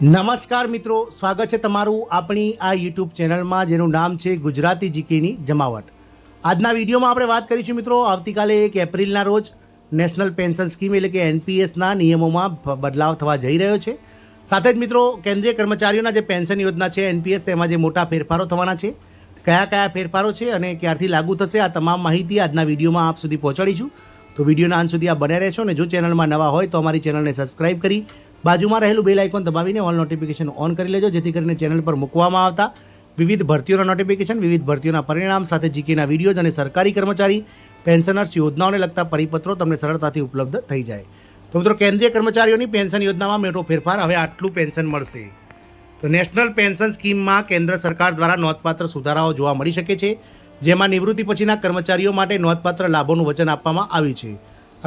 નમસ્કાર મિત્રો, સ્વાગત છે તમારું આપણી આ યુટ્યુબ ચેનલમાં, જેનું નામ છે ગુજરાતી જીકેની જમાવટ. આજના વિડીયોમાં આપણે વાત કરીશું મિત્રો, આવતીકાલે એક એપ્રિલના રોજ નેશનલ પેન્શન સ્કીમ એટલે કે એનપીએસના નિયમોમાં બદલાવ થવા જઈ રહ્યો છે. સાથે જ મિત્રો, કેન્દ્રીય કર્મચારીઓના જે પેન્શન યોજના છે, એનપીએસ, તેમાં જે મોટા ફેરફારો થવાના છે, કયા કયા ફેરફારો છે અને ક્યારથી લાગુ થશે, આ તમામ માહિતી આજના વિડીયોમાં આપ સુધી પહોંચાડીશું. તો વિડીયોના અંત સુધી આ બન્યા રહેશો અને જો ચેનલમાં નવા હોય તો અમારી ચેનલને સબસ્ક્રાઇબ કરી બાજુમાં રહેલું બેલ આઇકોન દબાવીને ઓલ નોટિફિકેશન ઓન કરી લેજો. જેથી કરીને ચેનલ પર મૂકવામાં આવતા વિવિધ ભરતીઓના નોટિફિકેશન વિવિધ ભરતીઓના પરિણામ સાથે જીકેના વિડીયોઝ અને સરકારી કર્મચારી પેન્શનર્સ યોજનાઓને લગતા પરિપત્રો તમને સરળતાથી ઉપલબ્ધ થઈ જાય. તો મિત્રો, કેન્દ્રીય કર્મચારીઓની પેન્શન યોજનામાં મોટો ફેરફાર હવે આટલું પેન્શન મળશે. તો નેશનલ પેન્શન સ્કીમમાં કેન્દ્ર સરકાર દ્વારા નોંધપાત્ર સુધારાઓ જોવા મળી શકે છે, જેમાં નિવૃત્તિ પછીના કર્મચારીઓ માટે નોંધપાત્ર લાભોનું વચન આપવામાં આવ્યું છે.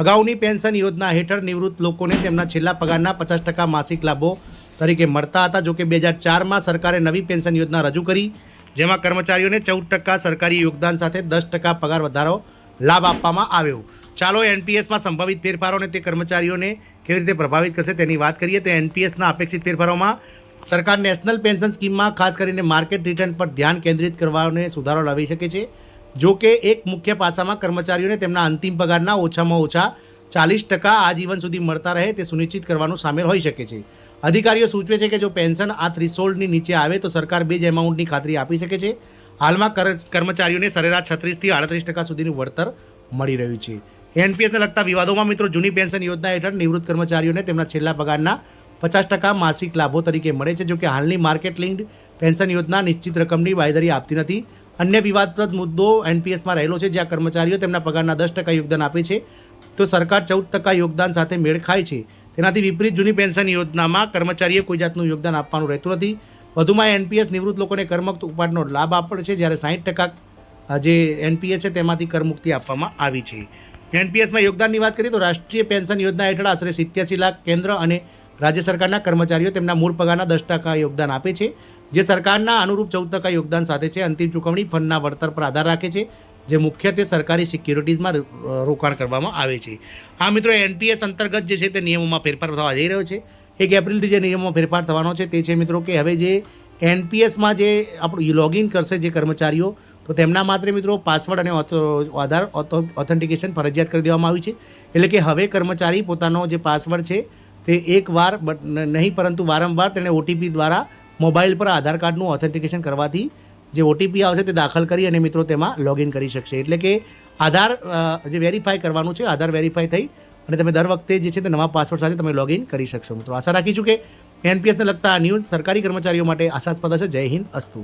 અગાઉની પેન્શન યોજના હેઠળ નિવૃત્ત લોકોને તેમના છેલ્લા પગારના પચાસ ટકા માસિક લાભો તરીકે મળતા હતા. જોકે બે હજાર ચારમાં સરકારે નવી પેન્શન યોજના રજૂ કરી, જેમાં કર્મચારીઓને ચૌદ ટકા સરકારી યોગદાન સાથે દસ ટકા પગાર વધારો લાભ આપવામાં આવ્યો. ચાલો એનપીએસમાં સંભવિત ફેરફારોને તે કર્મચારીઓને કેવી રીતે પ્રભાવિત કરશે તેની વાત કરીએ. તો એનપીએસના અપેક્ષિત ફેરફારોમાં સરકાર નેશનલ પેન્શન સ્કીમમાં ખાસ કરીને માર્કેટ રિટર્ન પર ધ્યાન કેન્દ્રિત કરવાને સુધારો લાવી શકે છે. જો કે એક મુખ્ય પાસામાં કર્મચારીઓને તેમના અંતિમ પગારના ઓછામાં ઓછા ચાલીસ ટકા આજીવન સુધી મળતા રહે તે સુનિશ્ચિત કરવાનું સામેલ હોઈ શકે છે. અધિકારીઓ સૂચવે છે કે જો પેન્શન આ થ્રીસોલ્ડની નીચે આવે તો સરકાર બે જ એમાઉન્ટની ખાતરી આપી શકે છે. હાલમાં કર- કર્મચારીઓને સરેરાશ છત્રીસથી આડત્રીસ ટકા સુધીનું વળતર મળી રહ્યું છે. એનપીએસને લગતા વિવાદોમાં મિત્રો જૂની પેન્શન યોજના હેઠળ નિવૃત્ત કર્મચારીઓને તેમના છેલ્લા પગારના પચાસ ટકા માસિક લાભો તરીકે મળે છે. જો કે હાલની માર્કેટ લિંક્ડ પેન્શન યોજના નિશ્ચિત રકમની બાંયધરી આપતી નથી. અન્ય વિવાદપ્રદ મુદ્દો એનપીએસમાં રહેલો છે, જ્યાં કર્મચારીઓ તેમના પગારના દસ ટકા યોગદાન આપે છે. તો સરકાર ચૌદ ટકા યોગદાન સાથે મેળ ખાય છે. તેનાથી વિપરીત જૂની પેન્શન યોજનામાં કર્મચારીએ કોઈ જાતનું યોગદાન આપવાનું રહેતું નથી. વધુમાં એનપીએસ નિવૃત્ત લોકોને કરમુક્ત ઉપાડનો લાભ આપે છે, જ્યારે સાહીઠ ટકા જે એનપીએસ છે તેમાંથી કરમુક્તિ આપવામાં આવી છે. એનપીએસમાં યોગદાનની વાત કરીએ તો રાષ્ટ્રીય પેન્શન યોજના હેઠળ આશરે સિત્યાસી લાખ કેન્દ્ર અને રાજ્ય સરકારના કર્મચારીઓ તેમના મૂળ પગારના દસ ટકા યોગદાન આપે છે. જે સરકારના અનુરૂપ ચૌદ ટકા યોગદાન સાથે છે, અંતિમ ચૂકવણી ફંડના વળતર પર આધાર રાખે છે, જે મુખ્યત્વે સરકારી સિક્યુરિટીઝમાં રોકાણ કરવામાં આવે છે. આ મિત્રો, એનપીએસ અંતર્ગત જે છે તે નિયમોમાં ફેરફાર થવા જઈ રહ્યો છે. એક એપ્રિલથી જે નિયમોમાં ફેરફાર થવાનો છે તે છે મિત્રો કે હવે જે એનપીએસમાં જે આપણું લોગિન કરશે જે કર્મચારીઓ, તો તેમના માત્ર મિત્રો પાસવર્ડ અને આધાર ઓથેન્ટિકેશન ફરજિયાત કરી દેવામાં આવ્યું છે. એટલે કે હવે કર્મચારી પોતાનો જે પાસવર્ડ છે તે એકવાર નહીં પરંતુ વારંવાર તેણે ઓટીપી દ્વારા મોબાઈલ પર આધાર કાર્ડનું ઓથેન્ટિકેશન કરવાથી જે ઓટીપી આવશે તે દાખલ કરી અને મિત્રો તેમાં લોગિન કરી શકશે. એટલે કે આધાર જે વેરીફાઈ કરવાનું છે, આધાર વેરીફાઈ થઈ અને તમે દર વખતે જે છે તે નવા પાસવર્ડ સાથે તમે લોગિન કરી શકશો. મિત્રો, આશા રાખીશું કે એનપીએસને લગતા આ ન્યૂઝ સરકારી કર્મચારીઓ માટે આશાસ્પદ હશે. જય હિન્દ, અસ્તુ.